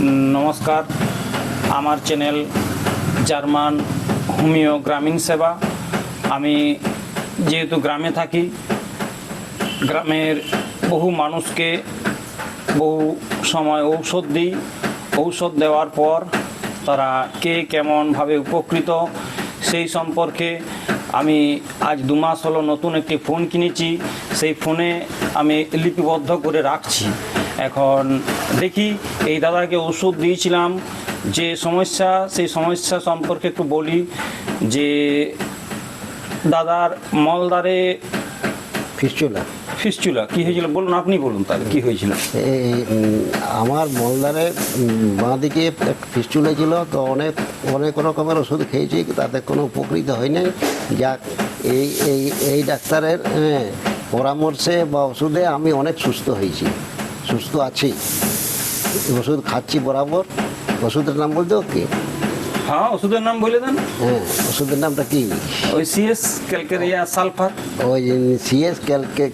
নমস্কার। আমার channel German homeo গ্রামীণ সেবা। আমি যেহেতু গ্রামে থাকি, গ্রামের বহু মানুষকে বহু সময় ঔষধ দিই। ঔষধ দেওয়ার পর তারা কে কেমনভাবে উপকৃত, সেই সম্পর্কে আমি আজ দু মাস হলো নতুন একটি ফোন কিনেছি। সেই ফোনে আমি লিপিবদ্ধ করে রাখছি। এখন দেখি এই দাদাকে ওষুধ দিয়েছিলাম যে সমস্যা সেই সমস্যা সম্পর্কে একটু বলি যে দাদার মলদারে ফিস্টুলা। ফিস্চুলা কি হয়েছিল বলুন আপনি বলুন তাহলে কি হয়েছিল? এই আমার মলদারে বাঁ দিকে ফিস্টুলা ছিল তো অনেক অনেক রকমের ওষুধ খেয়েছি তাতে কোনো উপকৃত হয়নি যাক এই এই এই ডাক্তারের হ্যাঁ, পরামর্শে বা ওষুধে আমি অনেক সুস্থ হয়েছি। সুস্থ আছি। ওষুধ খাচ্ছি বরাবর। ওষুধের নাম বলতে কি হ্যাঁ ওষুধের নাম বলে দেন। হ্যাঁ ওষুধের নামটা কি? ওই সিএস ক্যালকেরিয়া সালফার। ওই সিএস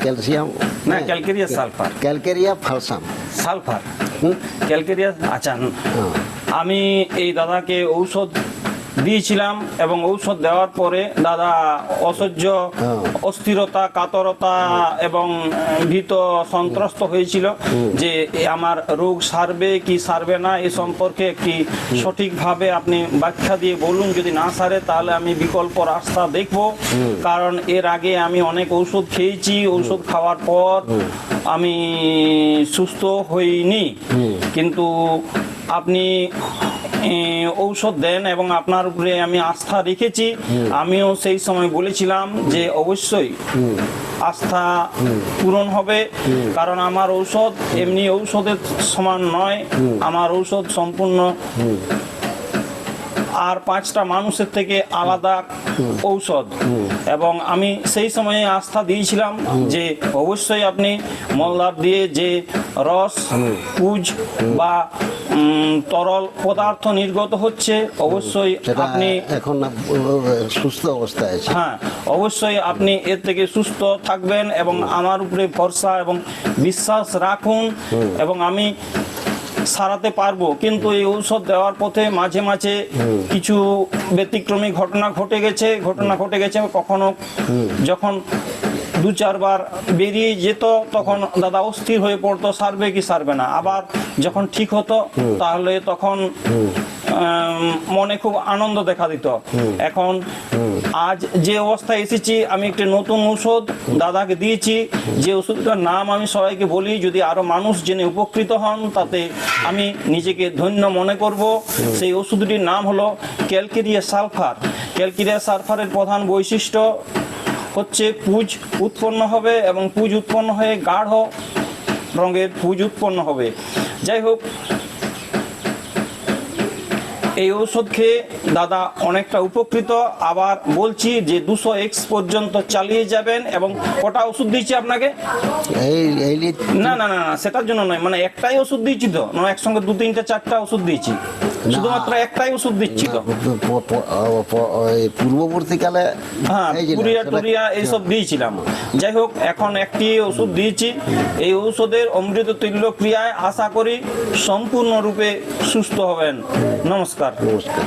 ক্যালসিয়াম? না ক্যালকেরিয়া সালফার। ক্যালকেরিয়া ফালসাম। সালফার। হুম? ক্যালকেরিয়া আচ্ছা। হ্যাঁ। আমি এই দাদাকে ঔষধ দিয়েছিলাম এবং ঔষধ দেওয়ার পরে দাদা অসহ্য হ্যাঁ। অস্থিরতা কাতরতা এবং ভীত সন্ত্রস্ত হয়েছিল যে আমার রোগ সারবে কি সারবে না এ সম্পর্কে একটি সঠিকভাবে আপনি ব্যাখ্যা দিয়ে বলুন। যদি না সারে তাহলে আমি বিকল্প রাস্তা দেখব। কারণ এর আগে আমি অনেক ঔষধ খেয়েছি। ঔষধ খাওয়ার পর আমি সুস্থ হইনি। কিন্তু আপনি ঔষধ দেন এবং আপনার উপরে আমি আস্থা রেখেছি। আমিও সেই সময় বলেছিলাম যে অবশ্যই আস্থা পূরণ হবে কারণ আমার ঔষধ এমনি ঔষধের সমান নয়। আমার ঔষধ সম্পূর্ণ আর পাঁচটা মানুষের থেকে আলাদা ঔষধ। এবং আমি সেই সময়ে আস্থা দিয়েছিলাম যে অবশ্যই আপনি মলদার দিয়ে যে রস পুজ বা তরল পদার্থ নির্গত হচ্ছে অবশ্যই আপনি এখন সুস্থ অবস্থায় আছে। হ্যাঁ অবশ্যই আপনি এর থেকে সুস্থ থাকবেন এবং আমার উপরে ভরসা এবং বিশ্বাস রাখুন। এবং আমি সারাতে পারব। কিন্তু এই ঔষধ দেওয়ার পথে মাঝে মাঝে কিছু ব্যতিক্রমী ঘটনা ঘটে গেছে। ঘটনা ঘটে গেছে কখনো যখন দু চারবার বেরিয়ে যেত তখন দাদা অস্থির হয়ে পড়তো সারবে কি সারবে না। আবার যখন ঠিক হতো তাহলে তখন মনে খুব আনন্দ দেখা দিত। এখন আজ যে অবস্থায় এসেছি আমি একটি নতুন ঔষধ দাদাকে দিয়েছি। যে ওষুধটার নাম আমি সবাইকে বলি যদি আরও মানুষ জেনে উপকৃত হন তাতে আমি নিজেকে ধন্য মনে করব। সেই ওষুধটির নাম হলো ক্যালকেরিয়া সালফার। ক্যালকেরিয়া সালফারের প্রধান বৈশিষ্ট্য হচ্ছে পুজ উৎপন্ন হবে এবং পুজ উৎপন্ন হয়ে গাঢ় রঙের পুজ উৎপন্ন হবে। যাই হোক এই ঔষধ খেয়ে দাদা অনেকটা উপকৃত। আবার বলছি যে দুশো এক্স পর্যন্ত চালিয়ে যাবেন এবং কটা ওষুধ দিয়েছি আপনাকে? না না না সেটার জন্য নয় মানে একটাই ওষুধ দিয়েছি তো না একসঙ্গে দু তিনটা চারটা ওষুধ দিচ্ছি শুধুমাত্র একটাই ওষুধ দিচ্ছি তো পূর্ববর্তীকালে হ্যাঁ পুরিয়া টুরিয়া এইসব দিয়েছিলাম। যাই হোক এখন একটি ওষুধ দিয়েছি। এই ঔষধের অমৃত তুল্য ক্রিয়ায় আশা করি সম্পূর্ণরূপে সুস্থ হবেন। নমস্কার। নমস্কার।